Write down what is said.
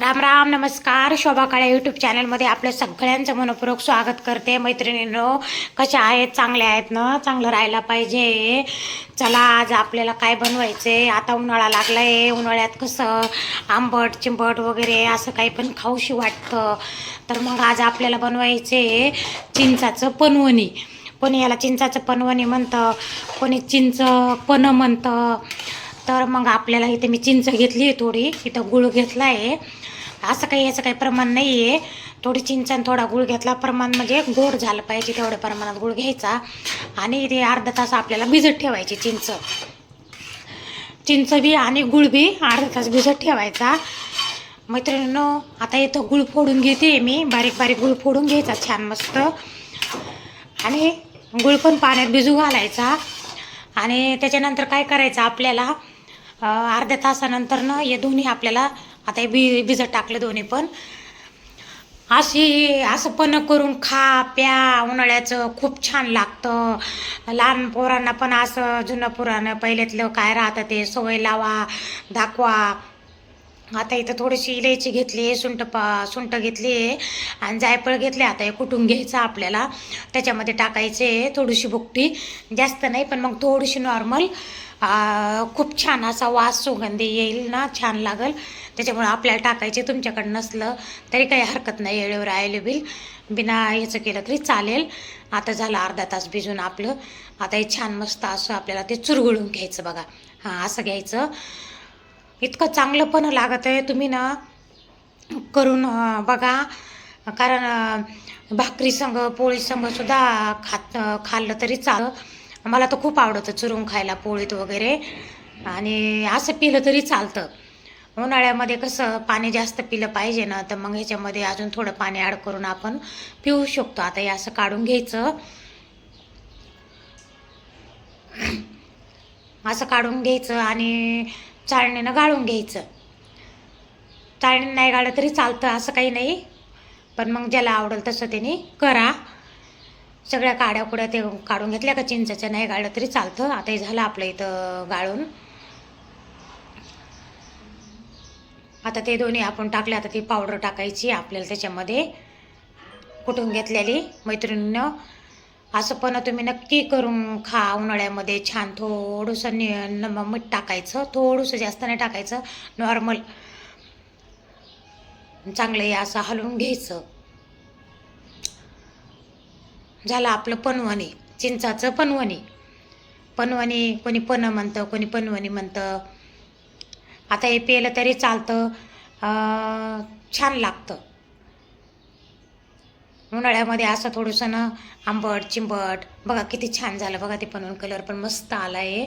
राम राम नमस्कार. शोभा काळे यूट्यूब चॅनलमध्ये आपलं सगळ्यांचं मनपूर्वक स्वागत करते. मैत्रिणींनो कशा आहेत? चांगल्या आहेत ना? चांगलं राहायला पाहिजे. चला आज आपल्याला काय बनवायचं आहे आता उन्हाळा लागला आहे उन्हाळ्यात कसं? आंबट चिंबट वगैरे असं काही पण खाऊशी वाटतं. तर मग आज आपल्याला बनवायचे चिंचाचं पनवणी. कोणी याला चिंचाचं पनवणी म्हणतं. कोणी चिंच पन म्हणतं. तर मग आपल्याला इथे मी चिंच घेतली आहे थोडी. इथं गुळ घेतला आहे असं काही याचं काही प्रमाण नाही आहे थोडी चिंच आणि थोडा गुळ घेतला. प्रमाण म्हणजे गोड झालं पाहिजे तेवढ्या प्रमाणात गुळ घ्यायचा. आणि ते अर्धा तास आपल्याला भिजत ठेवायची चिंच. चिंच बी आणि गुळ बी अर्धा तास भिजत ठेवायचा. मैत्रिणींनो आता इथं गुळ फोडून घेते मी. बारीक बारीक गुळ फोडून घ्यायचा छान मस्त. आणि गुळ पण पाण्यात भिजू घालायचा. आणि त्याच्यानंतर काय करायचं आपल्याला? अर्ध्या तासानंतर ना हे दोन्ही आपल्याला आता हे बी भिजत टाकलं दोन्ही पण. अशी असं पण करून खा प्या उन्हाळ्याचं खूप छान लागतं. लहान पोरांना पण असं जुनं पुराणं पहिल्यातलं काय राहतं ते सवय लावा दाखवा. आता इथं थोडीशी इलायची घेतली सुंट पा सुंट घेतली आहे आणि जायफळ घेतले आता हे कुठून घ्यायचं आपल्याला? त्याच्यामध्ये टाकायचे थोडीशी बुकटी. जास्त नाही पण मग थोडीशी नॉर्मल खूप छान असा वास सुगंधी येईल ना छान लागल. त्याच्यामुळे आपल्याला टाकायचे तुमच्याकडं नसलं तरी काही हरकत नाही वेळेवर अवेलेबल बिना ह्याचं केलं तरी चालेल. आता झालं अर्धा तास भिजून आपलं. आता हे छान मस्त असं आपल्याला ते चुरगुळून घ्यायचं बघा. हां असं घ्यायचं. इतकं चांगलं पण लागत आहे. तुम्ही ना करून बघा. कारण भाकरी संग पोळी संग सुद्धा खात खाल्लं तरी चाल मला तर खूप आवडतं चुरून खायला पोळीत वगैरे. आणि असं पिलं तरी चालतं. उन्हाळ्यामध्ये कसं पाणी जास्त पिलं पाहिजे ना तर मग ह्याच्यामध्ये अजून थोडं पाणी ॲड करून आपण पिऊ शकतो. आता हे असं काढून घ्यायचं. असं काढून घ्यायचं आणि चाळणीनं गाळून घ्यायचं. चाळणीनं नाही गाळलं तरी चालतं असं काही नाही. पण मग ज्याला आवडेल तसं त्याने करा. सगळ्या काड्या कुड्या ते काढून घेतल्या का चिंचाच्या नाही गाळलं तरी चालतं. आता हे झालं आपलं इथं गाळून. आता ते दोन्ही आपण टाकले आता ती पावडर टाकायची आपल्याला त्याच्यामध्ये. कुठून घेतलेली? मैत्रिणीनं असं पण तुम्ही नक्की करून खा उन्हाळ्यामध्ये छान थोडंसं नि मीठ टाकायचं थोडंसं जास्त नाही टाकायचं नॉर्मल चांगलंही असं हलवून घ्यायचं. झालं आपलं पनवणी चिंचाचं पनवणी. पनवणी कोणी पन म्हणतं कोणी पनवणी म्हणतं. आता हे पेलं तरी चालतं छान लागतं. उन्हाळ्यामध्ये असं थोडंसं ना आंबट चिंबट बघा किती छान झालं बघा ते पण कलर पण मस्त आला आहे